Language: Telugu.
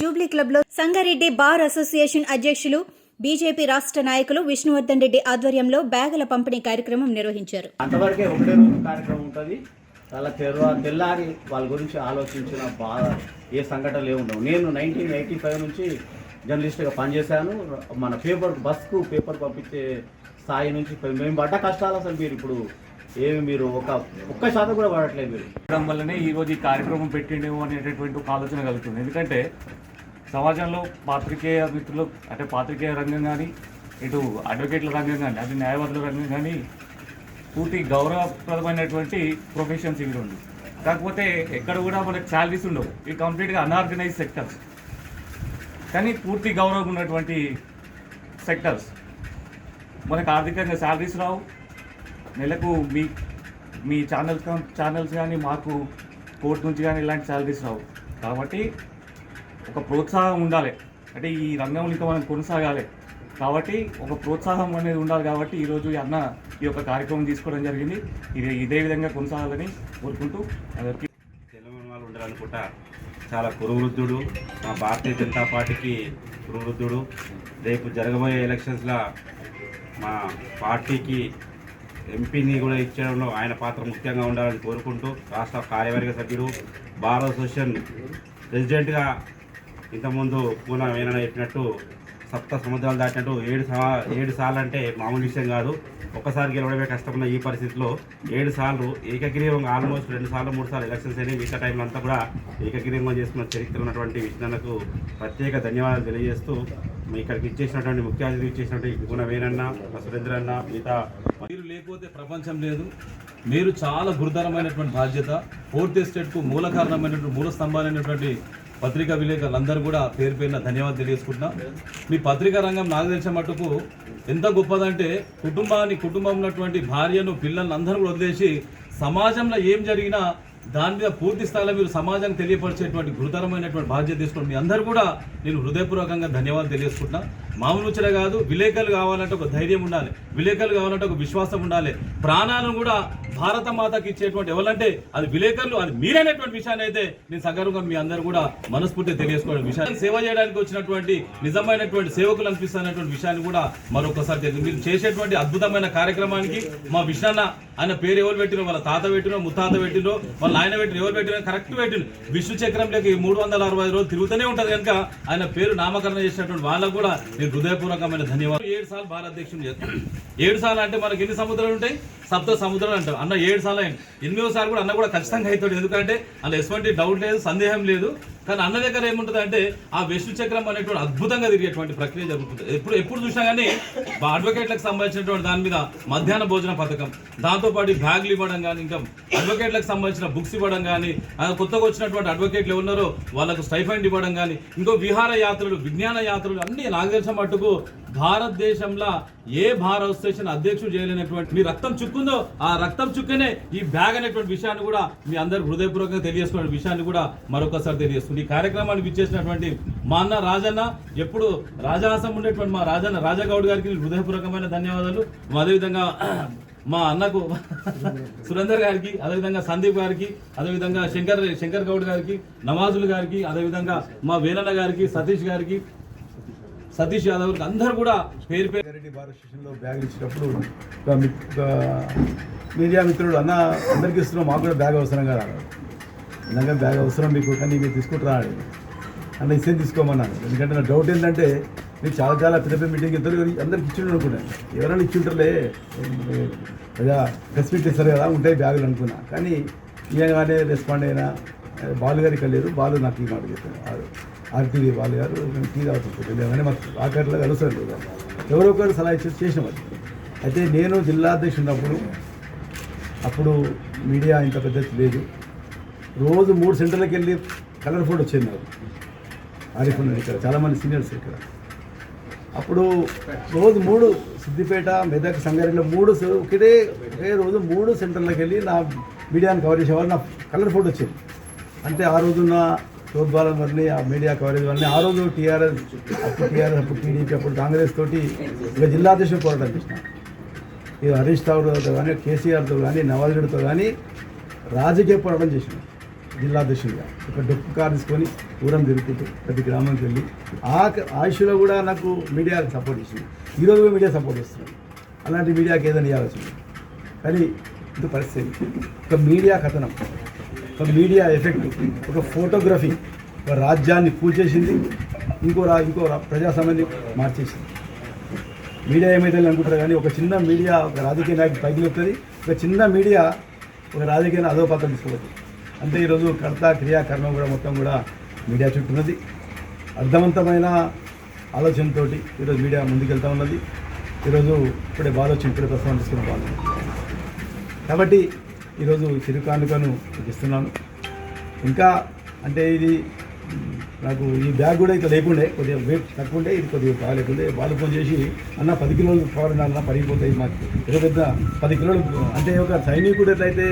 జూబ్లీ క్లబ్లో సంగారెడ్డి బార్ అసోసియేషన్ అధ్యక్షులు బీజేపీ రాష్ట్ర నాయకులు విష్ణువర్ధన్ రెడ్డి ఆధ్వర్యంలో బ్యాగుల పంపిణీ కార్యక్రమం నిర్వహించారు. అంతవరకే ఒకటే రోజు కార్యక్రమం ఉంటుంది. వాళ్ళ తెల్ల తెల్లారి వాళ్ళ గురించి ఆలోచించిన బాధ ఏ సంఘటనలు ఏముండవు నేను నైన్టీన్ ఎయిటీ ఫైవ్ నుంచి జర్నలిస్ట్గా పనిచేశాను. మన పేపర్ బస్కు పేపర్ పంపించే స్థాయి నుంచి మేము పడ్డ కష్టాలు అసలు మీరు ఇప్పుడు ఏమి మీరు ఒక ఒక్క శాతం కూడా పడట్లేదు మీరు. చేయడం వల్లనే ఈరోజు ఈ కార్యక్రమం పెట్టిండేమో అనేటటువంటి ఒక ఆలోచన కలుగుతుంది. ఎందుకంటే సమాజంలో పాత్రికేయ మిత్రులు అంటే పాత్రికేయ రంగం కానీ ఇటు అడ్వకేట్ల రంగం కానీ అటు న్యాయవాదుల రంగం కానీ పూర్తి గౌరవప్రదమైనటువంటి ప్రొఫెషన్స్ ఇవి రెండు. కాకపోతే ఎక్కడ కూడా మనకి శాలరీస్ ఉండవు. ఇవి కంప్లీట్గా అన్ఆర్గనైజ్ సెక్టర్స్ కానీ పూర్తి గౌరవం ఉన్నటువంటి సెక్టర్స్ మనకు ఆర్థికంగా శాలరీస్ రావు. నెలకు మీ మీ ఛానల్స్ ఛానల్స్ కానీ మాకు కోర్టు నుంచి కానీ ఇలాంటి శాలరీస్ రావు. కాబట్టి ఒక ప్రోత్సాహం ఉండాలి. అంటే ఈ రంగంలో ఇంకా మనం కొనసాగాలి. కాబట్టి ఒక ప్రోత్సాహం అనేది ఉండాలి కాబట్టి ఈరోజు ఈ అన్న ఈ యొక్క కార్యక్రమం తీసుకోవడం జరిగింది. ఇది ఇదే విధంగా కొనసాగాలని కోరుకుంటూ అందరికీ తెలంగాణ వాళ్ళు ఉండాలనుకుంటా చాలా కురువృద్ధుడు మా భారతీయ జనతా పార్టీకి కురువృద్ధుడు రేపు జరగబోయే ఎలక్షన్స్లో మా పార్టీకి ఎంపీని కూడా ఇచ్చడంలో ఆయన పాత్ర ముఖ్యంగా ఉండాలని కోరుకుంటూ రాష్ట్ర కార్యవర్గ సభ్యుడు బార్ అసోసియేషన్ ప్రెసిడెంట్గా ఇంతకుముందు పూన వేనన చెప్పినట్టు సప్త సముద్రాలు దాటినట్టు ఏడు సా ఏడు సార్లు అంటే మామూలు విషయం కాదు. ఒక్కసారి గెలవడమే కష్టమైన ఈ పరిస్థితిలో ఏడు సార్లు ఏకగ్రీవంగా ఆల్మోస్ట్ రెండు సార్లు మూడు సార్లు ఎలక్షన్స్ అయినాయి. మిగతా టైంలో అంతా కూడా ఏకగ్రీవంగా చేసుకున్న చరిత్ర ఉన్నటువంటి విష్ణన్నకు ప్రత్యేక ధన్యవాదాలు తెలియజేస్తూ మీ ఇక్కడికి ఇచ్చేసినటువంటి ముఖ్య అతిథి ఇచ్చేసినటువంటి గుణ వేనన్న సురేంద్ర అన్న మిగతా మీరు లేకపోతే ప్రపంచం లేదు. మీరు చాలా గురుతరమైనటువంటి బాధ్యత ఫోర్త్ ఎస్టేట్కు మూల కారణమైనటువంటి మూల స్తంభాలైనటువంటి పత్రికా విలేకరులందరూ కూడా పేరు పేరున ధన్యవాదాలు తెలియజేసుకుంటున్నా. మీ పత్రికా రంగం నాకు తెలిసిన మట్టుకు ఎంత గొప్పదంటే కుటుంబాన్ని కుటుంబం ఉన్నటువంటి భార్యను పిల్లలను అందరూ కూడా వదిలేసి సమాజంలో ఏం జరిగినా దాని మీద పూర్తి స్థాయిలో మీరు సమాజానికి తెలియపరిచేటువంటి గురుతరమైనటువంటి బాధ్యత తీసుకుని మీ అందరూ కూడా నేను హృదయపూర్వకంగా ధన్యవాదాలు తెలియజేసుకుంటున్నా. మామూలు కాదు విలేకరులు కావాలంటే ఒక ధైర్యం ఉండాలి. విలేకరులు కావాలంటే ఒక విశ్వాసం ఉండాలి. ప్రాణాలను కూడా భారత మాతకి ఇచ్చేటువంటి ఎవరంటే అది విలేకరులు అది మీరైనటువంటి విషయాన్ని అయితే నేను సగర్వంగా మీ అందరూ కూడా మనస్ఫూర్తిగా తెలియజేసుకోవడం విషయాన్ని సేవ చేయడానికి వచ్చినటువంటి నిజమైనటువంటి సేవకులు అనిపిస్తున్నటువంటి విషయాన్ని కూడా మరొకసారి తెలియదు మీరు చేసేటువంటి అద్భుతమైన కార్యక్రమానికి మా విషయాన్న ఆయన పేరు ఎవరు పెట్టినో వాళ్ళ తాత పెట్టినో ముత్తాత పెట్టినో వాళ్ళ ఆయన పెట్టిన ఎవరు పెట్టిన కరెక్ట్ పెట్టిన విష్ణు చక్రంలోకి మూడు వందల అరవై రోజులు తిరుగుతూనే ఉంటుంది కనుక ఆయన పేరు నామకరణ చేసినటువంటి వాళ్ళకు కూడా నేను హృదయపూర్వకమైన ధన్యవాదాలు. ఏడు సార్లు భారత అధ్యక్షుడు చేస్తాను. ఏడు సార్లు అంటే మనకి ఎన్ని సముద్రాలు ఉంటాయి? సప్త సముద్రాలు అంటాం అన్న ఏడు సార్లు అయింది. ఎనిమిదోసారి కూడా అన్న కూడా ఖచ్చితంగా అవుతాడు. ఎందుకంటే అందులో ఎటువంటి డౌట్ లేదు సందేహం లేదు. కానీ అన్న దగ్గర ఏముంటుంది అంటే ఆ విష్ణు చక్రం అనేటువంటి అద్భుతంగా తిరిగేటువంటి ప్రక్రియ జరుగుతుంది. ఎప్పుడు ఎప్పుడు చూసినా కానీ అడ్వకేట్లకు సంబంధించినటువంటి దాని మీద మధ్యాహ్న భోజన పథకం. దాంతోపాటు బ్యాగులు ఇవ్వడం కానీ ఇంకా అడ్వకేట్లకు సంబంధించిన బుక్స్ ఇవ్వడం కానీ కొత్తగా వచ్చినటువంటి అడ్వకేట్లు ఎవరున్నారో వాళ్ళకు స్టైఫండ్ ఇవ్వడం కానీ ఇంకో విహార యాత్రలు విజ్ఞాన యాత్రలు అన్ని నాకు తెలిసిన మట్టుకు భారతదేశంలో ఏ భారత స్టేషన్ అధ్యక్షుడు చేయలేనటువంటి మీ రక్తం చుక్కుందో ఆ రక్తం చుక్కనే ఈ బ్యాగ్ అనేటువంటి విషయాన్ని కూడా మీ అందరు హృదయపూర్వకంగా తెలియజేసుకున్న విషయాన్ని కూడా మరొకసారి తెలియజేస్తుంది ఈ కార్యక్రమాన్ని విచ్చేసినటువంటి మా అన్న రాజన్న ఎప్పుడు రాజహాసం ఉండేటువంటి మా రాజన్న రాజగౌడ్ గారికి హృదయపూర్వకమైన ధన్యవాదాలు. అదేవిధంగా మా అన్నకు సురేందర్ గారికి అదేవిధంగా సందీప్ గారికి అదేవిధంగా శంకర్ శంకర్ గౌడ్ గారికి నవాజుల్ గారికి అదేవిధంగా మా వేలన్న గారికి సతీష్ గారికి సతీష్ యాదవ్ అందరూ కూడా పేరు పేరు భారత స్టేషన్లో బ్యాగ్ ఇచ్చినప్పుడు మీడియా మిత్రుడు అన్న అందరికి ఇస్తున్నాం మాకు కూడా బ్యాగ్ అవసరం కదా ఇందాక బ్యాగ్ అవసరం మీకు కానీ మీరు తీసుకుంటారా అన్న ఇస్తే తీసుకోమన్నాను. ఎందుకంటే నా డౌట్ ఏంటంటే మీరు చాలా చాలా పెద్ద పెద్ద మీటింగ్ ఇద్దరు అందరికి ఇచ్చిండు అనుకున్నాను ఎవరైనా ఇచ్చింటారులే ప్రజా ప్రెస్ మీట్ ఇస్తారు కదా ఉంటాయి బ్యాగులు అనుకున్నా. కానీ ఇవ్వగానే రెస్పాండ్ అయినా బాలు గారికి ఇక్కడ బాలు నాకు ఈ మాట చెప్పాను ఆర్టీడీ వాళ్ళు గారు మేము టీ తాగుతుంది కానీ మాకు ఆఖరిలో కలుస్తారు. ఎవరో ఒకరు సలహా ఇచ్చి చేసినాం అది. అయితే నేను జిల్లా అధ్యక్షుడు ఉన్నప్పుడు అప్పుడు మీడియా ఇంత పెద్ద లేదు. రోజు మూడు సెంటర్లకు వెళ్ళి కలర్ ఫోటో వచ్చేది నాకు. ఆరిఫ్ ఉన్నాడు ఇక్కడ చాలామంది సీనియర్స్ ఇక్కడ. అప్పుడు రోజు మూడు సిద్దిపేట మెదక్ సంగారెడ్డిలో మూడు ఒకటే ఒకే రోజు మూడు సెంటర్లకు వెళ్ళి నా మీడియాని కవర్ చేసేవాళ్ళు. నా కలర్ ఫోటో వచ్చింది. అంటే ఆ రోజున ప్రోద్బలం వల్ల ఆ మీడియా కవరేజ్ వల్లనే ఆ రోజు టీఆర్ఎస్ అప్పుడు టీఆర్ఎస్ అప్పుడు టీడీపీ అప్పుడు కాంగ్రెస్ తోటి ఇక జిల్లా అధ్యక్షుడు పోరాటం చేసిన. ఇది హరీష్ రావుతో కానీ కేసీఆర్తో కానీ నవాజుడితో కానీ రాజకీయ పోరాటం చేసినాం. జిల్లా అధ్యక్షుడిగా ఒక డొక్కు కార్ తీసుకొని ఊరం తిరుగుతూ ప్రతి గ్రామానికి వెళ్ళి ఆ ఆయుష్లో కూడా నాకు మీడియా సపోర్ట్ చేసింది. ఈరోజు కూడా మీడియా సపోర్ట్ చేస్తుంది. అలాంటి మీడియాకి ఏదైనా ఇవ్వాల్సింది కానీ ఇంత పరిస్థితి. ఒక మీడియా కథనం. ఒక మీడియా ఎఫెక్ట్ ఒక ఫోటోగ్రఫీ ఒక రాజ్యాన్ని పూల్చేసింది ఇంకో రా ఇంకో రా ప్రజాస్వామ్యాన్ని మార్చేసింది. మీడియా ఏమైతే అనుకుంటారు కానీ ఒక చిన్న మీడియా ఒక రాజకీయ నాయకుడు పైకి లేపుతుంది. ఒక చిన్న మీడియా ఒక రాజకీయ అధో పాత్ర తీసుకోవచ్చు అంటే ఈరోజు కర్త క్రియా కర్మ కూడా మొత్తం కూడా మీడియా చుట్టున్నది అర్థవంతమైన ఆలోచనతోటి ఈరోజు మీడియా ముందుకెళ్తా ఉన్నది. ఈరోజు ఇప్పుడే బాగా వచ్చి ఇప్పుడే ప్రస్తావన తీసుకున్న బాగా కాబట్టి ఈరోజు చిరుకానుకను చిరు కానుకను ఇస్తున్నాను ఇంకా అంటే ఇది నాకు ఈ బ్యాగ్ కూడా ఇట్లా లేకుండే కొద్దిగా వెయిట్ తక్కువ ఉండే ఇది కొద్దిగా బాగాలేకుండే వాళ్ళు ఫోన్ చేసి అన్న పది కిలోలు పవర్ అన్న పడిపోతాయి మాకు. పెద్ద పెద్ద పది కిలోలు అంటే ఒక సైనికుడు ఎట్లయితే